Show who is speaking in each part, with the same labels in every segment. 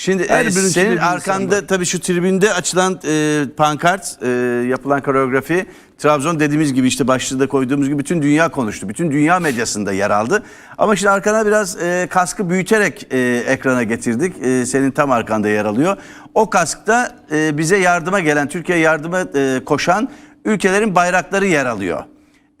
Speaker 1: Şimdi
Speaker 2: Her
Speaker 1: e,
Speaker 2: birinin içinde
Speaker 1: senin
Speaker 2: insan
Speaker 1: arkanda
Speaker 2: var.
Speaker 1: tabii şu tribünde açılan e, pankart, e, yapılan koreografi, Trabzon dediğimiz gibi işte başlığı da koyduğumuz gibi bütün dünya konuştu. Bütün dünya medyasında yer aldı. Ama şimdi arkana biraz e, kaskı büyüterek e, ekrana getirdik. E, senin tam arkanda yer alıyor. O kaskta e, bize yardıma gelen, Türkiye yardıma e, koşan ülkelerin bayrakları yer alıyor.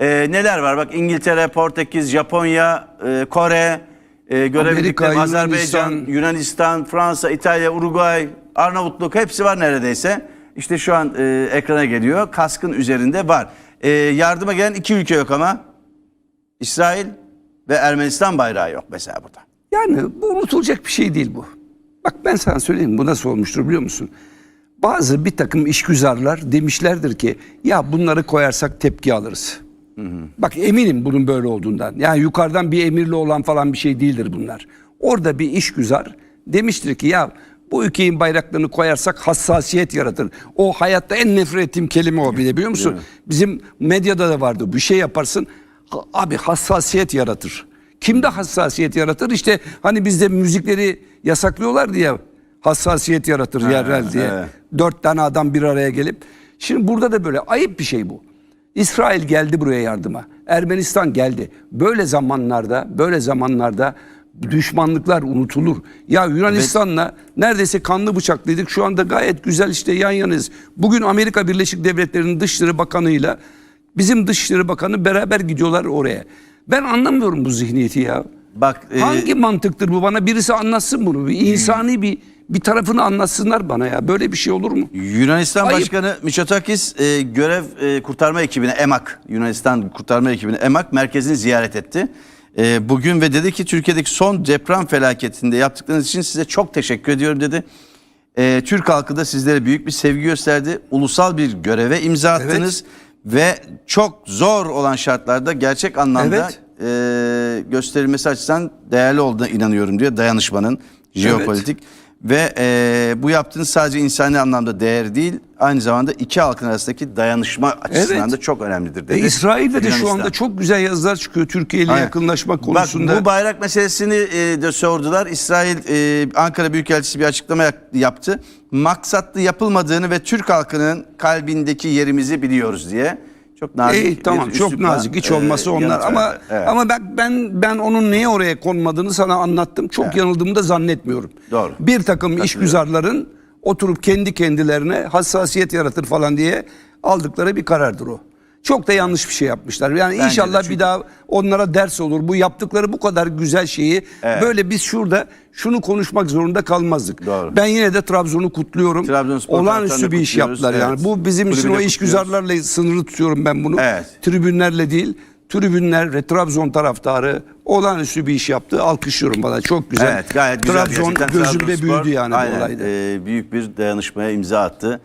Speaker 1: E, neler var? Bak İngiltere, Portekiz, Japonya, e, Kore, e, görebildiklerim
Speaker 2: Amerika,
Speaker 1: Azerbaycan,
Speaker 2: Yunanistan.
Speaker 1: Yunanistan, Fransa, İtalya, Uruguay, Arnavutluk hepsi var neredeyse. İşte şu an e, ekrana geliyor. Kaskın üzerinde var. E, yardıma gelen iki ülke yok ama. İsrail ve Ermenistan bayrağı yok mesela burada.
Speaker 2: Yani bu unutulacak bir şey değil bu. Bak ben sana söyleyeyim bu nasıl olmuştur biliyor musun? Bazı bir takım işgüzarlar demişlerdir ki ya bunları koyarsak tepki alırız. Bak eminim bunun böyle olduğundan. Yani yukarıdan bir emirli olan falan bir şey değildir bunlar. Orada bir işgüzar demiştir ki ya bu ülkenin bayraklarını koyarsak hassasiyet yaratır. O hayatta en nefret ettiğim kelime o bir de biliyor musun? Bizim medyada da vardı. Bir şey yaparsın ha- abi hassasiyet yaratır. Kimde hassasiyet yaratır? İşte hani bizde müzikleri yasaklıyorlar diye hassasiyet yaratır yerel diye.
Speaker 1: evet.
Speaker 2: Dört tane adam bir araya gelip. Şimdi burada da böyle ayıp bir şey bu. İsrail geldi buraya yardıma. Ermenistan geldi. Böyle zamanlarda, böyle zamanlarda düşmanlıklar unutulur. Ya Yunanistan'la neredeyse kanlı bıçaklıydık. Şu anda gayet güzel işte yan yanayız. Bugün Amerika Birleşik Devletleri'nin Dışişleri Bakanı'yla bizim Dışişleri Bakanı beraber gidiyorlar oraya. Ben anlamıyorum bu zihniyeti ya.
Speaker 1: Bak e,
Speaker 2: Hangi mantıktır bu bana birisi anlatsın bunu. Bir insani bir bir tarafını anlatsınlar bana ya. Böyle bir şey olur mu?
Speaker 1: Yunanistan
Speaker 2: Ayıp.
Speaker 1: Başkanı Mitsotakis e, görev e, kurtarma ekibine EMAK, Yunanistan kurtarma ekibine EMAK merkezini ziyaret etti. E, bugün ve dedi ki Türkiye'deki son deprem felaketinde yaptıklarınız için size çok teşekkür ediyorum dedi. E, Türk halkı da sizlere büyük bir sevgi gösterdi. Ulusal bir göreve imza attınız ve çok zor olan şartlarda gerçek anlamda
Speaker 2: Evet.
Speaker 1: E, gösterilmesi açısından değerli olduğuna inanıyorum diyor dayanışmanın jeopolitik. Ve e, bu yaptığınız sadece insani anlamda değer değil, aynı zamanda iki halkın arasındaki dayanışma açısından
Speaker 2: Evet.
Speaker 1: da çok önemlidir dedi.
Speaker 2: E, İsrail'de de şu anda çok güzel yazılar çıkıyor Türkiye ile yakınlaşma konusunda.
Speaker 1: Bak bu bayrak meselesini e, de sordular. İsrail e, Ankara Büyükelçisi bir açıklama yaptı. Maksatlı yapılmadığını ve Türk halkının kalbindeki yerimizi biliyoruz diye. Çok nazik.
Speaker 2: İyi, tamam çok nazik hiç
Speaker 1: e,
Speaker 2: olması onlar
Speaker 1: yanıt
Speaker 2: ama.
Speaker 1: Evet.
Speaker 2: ama ben ben ben onun niye oraya konmadığını sana anlattım. Çok yanıldığımı da zannetmiyorum.
Speaker 1: Doğru.
Speaker 2: Bir takım işgüzarların oturup kendi kendilerine hassasiyet yaratır falan diye aldıkları bir karardır o. Çok da yanlış bir şey yapmışlar. Yani
Speaker 1: Bence de
Speaker 2: inşallah
Speaker 1: çünkü-
Speaker 2: bir daha onlara ders olur. Bu yaptıkları bu kadar güzel şeyi böyle biz şurada şunu konuşmak zorunda kalmazdık.
Speaker 1: Doğru.
Speaker 2: Ben yine de Trabzon'u kutluyorum.
Speaker 1: Trabzonspor
Speaker 2: Olağanüstü bir iş yaptılar yani.
Speaker 1: Evet.
Speaker 2: Bu bizim için
Speaker 1: Kulübü
Speaker 2: o işgüzarlarla sınırlı tutuyorum ben bunu.
Speaker 1: Evet.
Speaker 2: Tribünlerle değil, tribünler ve Trabzon taraftarı olağanüstü bir iş yaptı. Alkışlıyorum bana. Çok güzel.
Speaker 1: Evet gayet güzel.
Speaker 2: Trabzon
Speaker 1: Gerçekten
Speaker 2: gözümde
Speaker 1: Trabzonspor,
Speaker 2: büyüdü yani
Speaker 1: aynen,
Speaker 2: bu olayda.
Speaker 1: e, büyük bir dayanışmaya imza attı.